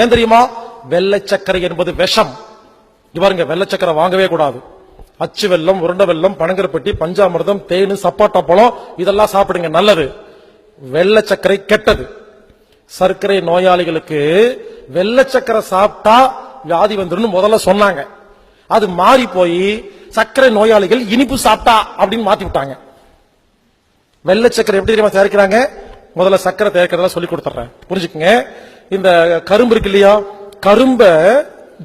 ஏன் தெரியுமா? வெள்ளை சர்க்கரை என்பது விஷம். இங்க பாருங்க வெள்ளை சக்கரை வாங்கவே கூடாது. அச்சு வெல்லம் உருண்டை வெல்லம் பனங்கருப்பட்டி பஞ்சாமிர்தம் தேனு சப்பாட்டா பழம் இதெல்லாம் சாப்பிடுங்க நல்லது. வெள்ளை சர்க்கரை கெட்டது. சர்க்கரை நோயாளிகளுக்கு வெள்ளை சர்க்கரை சாப்பிட்டா வியாதி வந்துடும் முதல்ல சொன்னாங்க. அது மாறி போய் சர்க்கரை நோயாளிகள் இனிப்பு சாப்பிட்டா அப்படின்னு மாத்தி விட்டாங்க. வெள்ளை சக்கரை எப்படி தெரியுமா தயாரிக்கிறாங்க? முதல்ல சர்க்கரை தயாரிக்கிறதெல்லாம் சொல்லி கொடுத்துறேன் புரிஞ்சுக்கங்க? இந்த கரும்பு இருக்கு இல்லையா? கரும்ப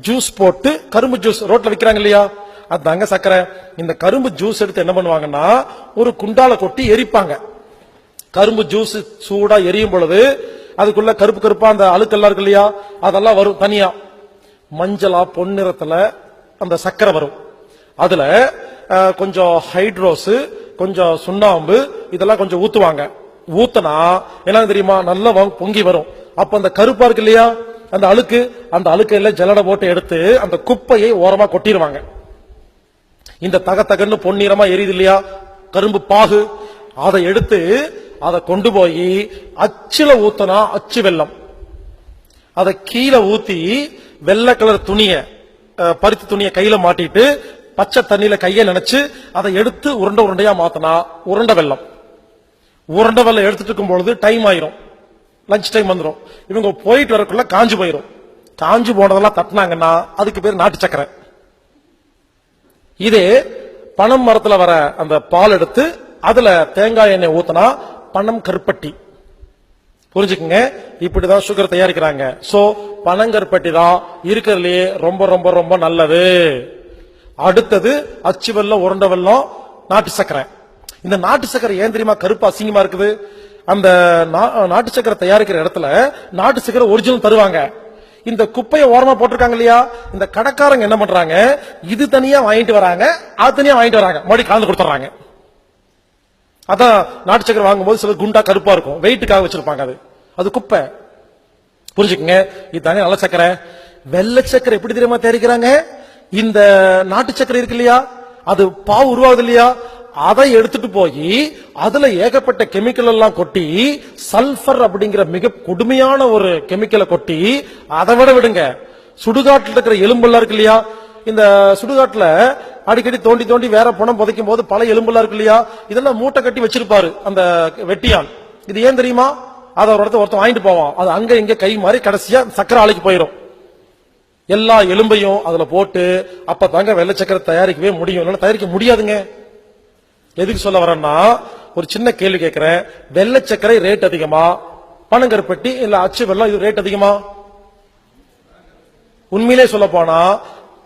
ஜூஸ் போட்டு கரும்பு ஜூஸ் ரோட்ல விற்கிறாங்க இல்லையா? அதுதாங்க சக்கரை. இந்த கரும்பு ஜூஸ் எடுத்து என்ன பண்ணுவாங்கன்னா ஒரு குண்டால கொட்டி எரிப்பாங்க. கரும்பு ஜூஸ் சூடா எரியும் பொழுது அதுக்குள்ள கருப்பு கருப்பா அந்த அழுக்கெல்லாம் இருக்கு இல்லையா? அதெல்லாம் வரும் தனியா. மஞ்சளா பொன்னிறத்துல அந்த சக்கரை வரும். அதுல கொஞ்சம் ஹைட்ரோஸ் கொஞ்சம் சுண்ணாம்பு இதெல்லாம் கொஞ்சம் ஊத்துவாங்க. ஊத்தனா என்ன தெரியுமா? நல்லா வ- பொங்கி வரும். அப்ப அந்த கருப்பா இருக்கு இல்லையா? அந்த அழுக்கு அந்த அழுக்கு எல்லாம் ஜல்லடை போட்டு எடுத்து அந்த குப்பையை ஓரமா கொட்டிடுவாங்க இந்த தக தகன்னு பொன்னிறமா எரியுது இல்லையா? கரும்பு பாகு. அதை எடுத்து அதை கொண்டு போய் அச்சுல ஊத்தனா அச்சு வெல்லம் அதை கீழே ஊத்தி வெள்ளை கலர் துணிய பருத்தி துணியை கையில மாட்டிட்டு பச்சை தண்ணியில கையை நினைச்சு அதை எடுத்து உருண்டை உருண்டையா மாத்தினா உருண்டை வெல்லம் உருண்டை வெள்ளம் எடுத்துட்டு இருக்கும் பொழுது டைம் ஆயிரும். லஞ்ச் டைம் வந்துடும் இவங்க போயிட்டு வரக்குள்ள காஞ்சு போயிடும் காஞ்சு போனதெல்லாம் தட்டினாங்கன்னா அதுக்கு பேர் நாட்டு சக்கரை. இதே பனம் மரத்துல வர அந்த பால் எடுத்து அதுல தேங்காய் எண்ணெய் ஊத்தினா பணம் கருப்பட்டி. புரிஞ்சுக்குங்க? இப்படிதான் சுகர் தயாரிக்கிறாங்க. சோ பனங்கருப்பட்டி தான் இருக்கிறதுலயே ரொம்ப ரொம்ப ரொம்ப நல்லது. அடுத்தது அச்சு வெல்லம் உருண்டை வெல்லம் நாட்டு சக்கரை. இந்த நாட்டு சக்கரை ஏன் தெரியுமா கருப்பு அசிங்கமா இருக்குது? அந்த நா- நாட்டு சக்கரை தயாரிக்கிற இடத்துல நாட்டு சக்கரை ஒரிஜினல் தருவாங்க. இந்த குப்பையை ஓரமா போட்டிருக்காங்க இல்லையா? இந்த கடைக்காரங்க என்ன பண்றாங்க? இது தனியா வாங்கிட்டு வராங்க அது தனியா வாங்கிட்டு வராங்க. மறுபடியும் கலந்து கொடுத்துறாங்க அதான் நாட்டு சக்கரை வாங்கும்போது சில குண்டா கருப்பா இருக்கும். வெயிட்டுக்காக வச்சிருப்பாங்க அது. அது குப்பை. புரிஞ்சுக்கங்க? இதுதானே நல்ல சக்கரை. வெள்ளை சக்கரை எப்படி தெரியுமா தயாரிக்கிறாங்க? இந்த நாட்டு சக்கரை இருக்கு இல்லையா? அது பாவு உருவாகுது இல்லையா? அதை எடுத்துட்டு போய் அதுல ஏகப்பட்ட கெமிக்கல் எல்லாம் கொட்டி சல்பர் அப்படிங்கிற மிக கொடுமையான ஒரு கெமிக்கலை கொட்டி அதை விட விடுங்க. சுடுகாட்டில் இருக்கிற எலும்பெல்லாம் இருக்கு இல்லையா? இந்த சுடுகாட்டுல அடிக்கடி தோண்டி தோண்டி வேற பணம் புதைக்கும் போது பல எலும்பெல்லாம் இருக்கு இல்லையா? இதெல்லாம் மூட்டை கட்டி வச்சிருப்பாரு அந்த வெட்டியான். இது ஏன் தெரியுமா? அதை ஒரு இடத்த ஒருத்தன் வாங்கிட்டு போவான். அது அங்க இங்க கை மாறி கடைசியா சக்கரை ஆலைக்கு போயிடும் எல்லா எலும்பையும் அதுல போட்டு அப்ப தாங்க வெள்ளை சக்கரை தயாரிக்கவே முடியும். இல்லைன்னா தயாரிக்க முடியாதுங்க. எதுக்கு சொல்ல வரேன்னா ஒரு சின்ன கேள்வி கேட்கிறேன். வெள்ளை சக்கரை ரேட் அதிகமா? பனங்கருப்பட்டி இல்ல அச்சு வெள்ளம் இது ரேட் அதிகமா? உண்மையிலே சொல்ல போனா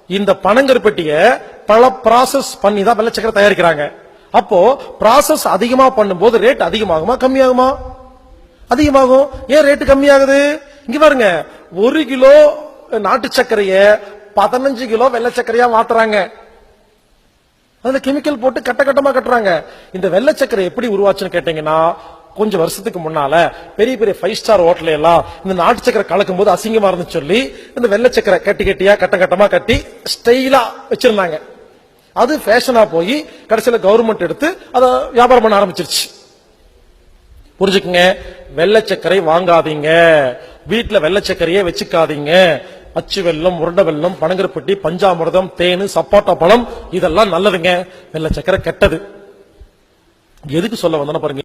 இந்த பனங்கருப்பட்டிய பல ப்ராசஸ் பண்ணி தான் வெள்ளை சக்கரை தயாரிக்கிறாங்க. அப்போ ப்ராசஸ் அதிகமா பண்ணும்போது ரேட் அதிகமாகுமா கம்மியாகுமா? அதிகமாகும். ஏன் ரேட்டு கம்மியாகுது? இங்க பாருங்க ஒரு கிலோ நாட்டு சர்க்கரைய பதினஞ்சு கிலோ வெள்ளை சர்க்கரையா மாத்துறாங்க. அதுல கெமிக்கல் போட்டு கட்ட கட்டமா கட்டுறாங்க. இந்த வெள்ளை சர்க்கரை எப்படி உருவாச்சுன்னு கேட்டீங்கன்னா கொஞ்சம் வருஷத்துக்கு முன்னால பெரிய பெரிய ஃபைவ் ஸ்டார் ஹோட்டல் எல்லாம் இந்த நாட்டு சக்கரை கலக்கும் போது அசிங்கமா இருந்து சொல்லி இந்த வெள்ளை சக்கரை கட்டி கட்டியா கட்ட கட்டமா கட்டி ஸ்டைலா வச்சிருந்தாங்க. அது ஃபேஷனா போய் கடைசியில கவர்மெண்ட் எடுத்து அதை வியாபாரம் பண்ண ஆரம்பிச்சிருச்சு. புரிஞ்சுக்குங்க? வெள்ளை சக்கரை வாங்காதீங்க. வீட்டுல வெள்ளை சக்கரையே வச்சுக்காதீங்க. அச்சு வெல்லம் உருண்ட வெல்லம் பனங்கருப்பட்டி பஞ்சாமிர்தம் தேனு சப்போட்டா பழம் இதெல்லாம் நல்லதுங்க. வெள்ளை சக்கரை கெட்டது. எதுக்கு சொல்ல வந்தோம்னா பாருங்க.